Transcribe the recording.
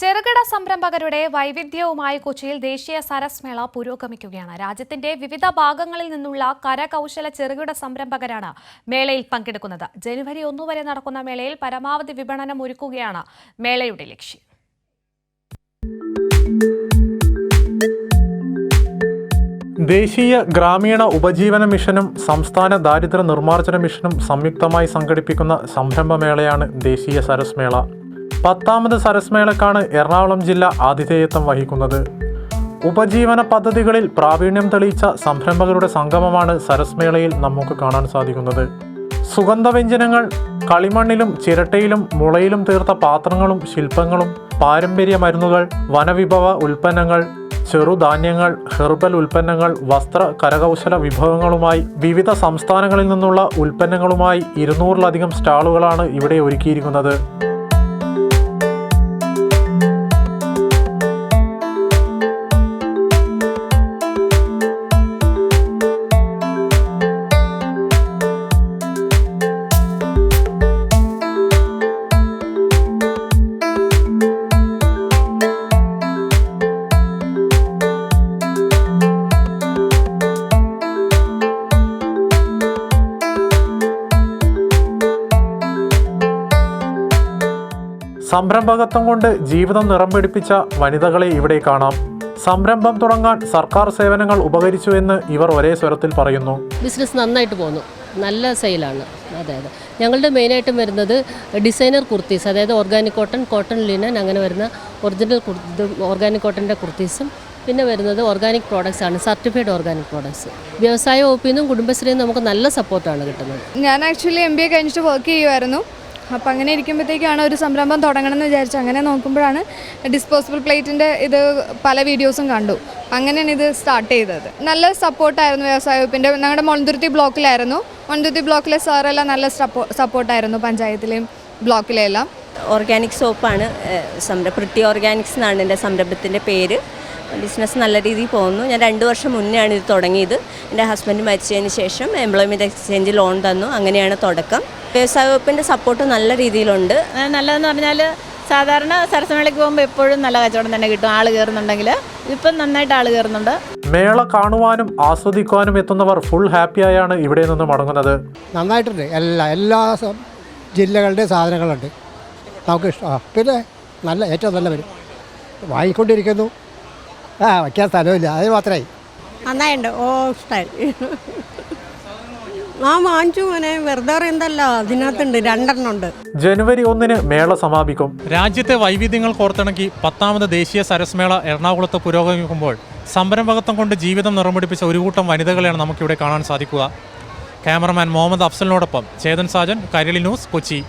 ചെറുകിട സംരംഭകരുടെ വൈവിധ്യവുമായി കൊച്ചിയിൽ ദേശീയ സരസ് മേള പുരോഗമിക്കുകയാണ്. രാജ്യത്തിന്റെ വിവിധ ഭാഗങ്ങളിൽ നിന്നുള്ള കരകൗശല ചെറുകിട സംരംഭകരാണ് മേളയിൽ പങ്കെടുക്കുന്നത്. ജനുവരി ഒന്നു വരെ നടക്കുന്ന മേളയിൽ പരമാവധി വിപണനം ഒരുക്കുകയാണ് മേളയുടെ ലക്ഷ്യം. ദേശീയ ഗ്രാമീണ ഉപജീവന മിഷനും സംസ്ഥാന ദാരിദ്ര്യ നിർമ്മാർജന മിഷനും സംയുക്തമായി സംഘടിപ്പിക്കുന്ന സംരംഭമേളയാണ് ദേശീയ സരസ് മേള. പത്താമത് സരസ്മേളക്കാണ് എറണാകുളം ജില്ല ആതിഥേയത്വം വഹിക്കുന്നത്. ഉപജീവന പദ്ധതികളിൽ പ്രാവീണ്യം തെളിയിച്ച സംരംഭകരുടെ സംഗമമാണ് സരസ്മേളയിൽ നമുക്ക് കാണാൻ സാധിക്കുന്നത്. സുഗന്ധവ്യഞ്ജനങ്ങൾ കളിമണ്ണിലും ചിരട്ടയിലും മുളയിലും തീർത്ത പാത്രങ്ങളും ശില്പങ്ങളും പാരമ്പര്യ മരുന്നുകൾ വനവിഭവ ഉൽപ്പന്നങ്ങൾ ചെറുധാന്യങ്ങൾ ഹെർബൽ ഉൽപ്പന്നങ്ങൾ വസ്ത്ര കരകൗശല വിഭവങ്ങളുമായി വിവിധ സംസ്ഥാനങ്ങളിൽ നിന്നുള്ള ഉൽപ്പന്നങ്ങളുമായി ഇരുന്നൂറിലധികം സ്റ്റാളുകളാണ് ഇവിടെ ഒരുക്കിയിരിക്കുന്നത്. സംരംഭകത്വം കൊണ്ട് ജീവിതം നിറം പിടിപ്പിച്ച വനിതകളെ ഇവിടെ കാണാം. സംരംഭം തുടങ്ങാൻ സർക്കാർ സേവനങ്ങൾ ഉപകരിച്ചു എന്ന് ഇവർ ഒരേ സ്വരത്തിൽ പറയുന്നു. ബിസിനസ് നന്നായിട്ട് പോകുന്നു. നല്ല സെയിലാണ്. അതെ അതെ. ഞങ്ങളുടെ മെയിനായിട്ടും വരുന്നത് ഡിസൈനർ കുർത്തീസ് അതായത് ഓർഗാനിക് കോട്ടൺ കോട്ടൺ ലിനൻ അങ്ങനെ വരുന്ന ഒറിജിനൽ ഓർഗാനിക് കോട്ടന്റെ കുർത്തീസും പിന്നെ വരുന്നത് ഓർഗാനിക് പ്രോഡക്റ്റ്സ് ആണ് സർട്ടിഫൈഡ് ഓർഗാനിക് പ്രോഡക്ട്സ് വ്യവസായ വകുപ്പിൽ നിന്നും കുടുംബശ്രീയിൽ നിന്നും നമുക്ക് നല്ല സപ്പോർട്ടാണ് കിട്ടുന്നത്. ഞാൻ ആക്ച്വലി എം ബി എ കഴിഞ്ഞിട്ട് വർക്ക് ചെയ്യുമായിരുന്നു അപ്പോൾ അങ്ങനെ ഇരിക്കുമ്പോഴത്തേക്കാണ് ഒരു സംരംഭം തുടങ്ങണമെന്ന് വിചാരിച്ചു. അങ്ങനെ നോക്കുമ്പോഴാണ് ഡിസ്പോസിബിൾ പ്ലേറ്റിന്റെ ഇത് പല വീഡിയോസും കണ്ടു. അങ്ങനെയാണ് ഇത് സ്റ്റാർട്ട് ചെയ്തത്. നല്ല സപ്പോർട്ടായിരുന്നു വ്യവസായ വകുപ്പിന്റെ. ഞങ്ങളുടെ മൊൺതുരുത്തി ബ്ലോക്കിലായിരുന്നു. മൊൺതുരുത്തി ബ്ലോക്കിലെ സാറെല്ലാം നല്ല സപ്പോ സപ്പോർട്ടായിരുന്നു പഞ്ചായത്തിലെയും ബ്ലോക്കിലെല്ലാം ഓർഗാനിക് സോപ്പാണ് സംരംഭം സംര പ്രിട്ടി ഓർഗാനിക്സ് എന്നാണ് എന്റെ സംരംഭത്തിന്റെ പേര്. ബിസിനസ് നല്ല രീതിയിൽ പോകുന്നു. ഞാൻ രണ്ട് വർഷം മുന്നെയാണ് ഇത് തുടങ്ങിയത്. എന്റെ ഹസ്ബൻഡ് മരിച്ചതിന് ശേഷം എംപ്ലോയ്മെന്റ് എക്സ്ചേഞ്ച് ലോൺ തന്നു. അങ്ങനെയാണ് തുടക്കം. വ്യവസായ വകുപ്പിന്റെ സപ്പോർട്ട് നല്ല രീതിയിലുണ്ട്. നല്ലതെന്ന് പറഞ്ഞാൽ സാധാരണ സരസമേളയ്ക്ക് പോകുമ്പോൾ എപ്പോഴും നല്ല കച്ചവടം തന്നെ കിട്ടും. ആൾ കയറുന്നുണ്ടെങ്കിൽ ഇപ്പം നന്നായിട്ട് ആൾ കയറുന്നുണ്ട് മേള കാണുവാനും ആസ്വദിക്കുവാനും എത്തുന്നവർ ഫുൾ ഹാപ്പി ആയാണ് ഇവിടെ നിന്ന് മടങ്ങുന്നത്. നന്നായിട്ടുണ്ട്. എല്ലാ എല്ലാ ജില്ലകളുടെയും സാധനങ്ങളുണ്ട്. നമുക്ക് ഇഷ്ടം. പിന്നെ നല്ല ഏറ്റവും നല്ല വരും വാങ്ങിക്കൊണ്ടിരിക്കുന്നു. ആ വയ്ക്കാൻ സ്ഥലമില്ല. അത് മാത്രമായി. നന്നായിട്ടുണ്ട് ഓ ഇഷ്ടമായി ആ വാങ്ങിച്ചു മോനെ. വെറുതെ പറയുന്നതല്ല അതിനകത്തുണ്ട് രണ്ടെണ്ണം ഉണ്ട്. ജനുവരി ഒന്നിന് മേള സമാപിക്കും. രാജ്യത്തെ വൈവിധ്യങ്ങൾ കോർത്തിണക്കി പത്താമത് ദേശീയ സരസ്മേള എറണാകുളത്ത് പുരോഗമിക്കുമ്പോൾ സംരംഭകത്വം കൊണ്ട് ജീവിതം നിറംപിടിപ്പിച്ച ഒരു കൂട്ടം വനിതകളെയാണ് നമുക്കിവിടെ കാണാൻ സാധിക്കുക. ക്യാമറമാൻ മുഹമ്മദ് അഫ്സലിനോടൊപ്പം ചേതൻ സാജൻ കരളി ന്യൂസ് കൊച്ചി.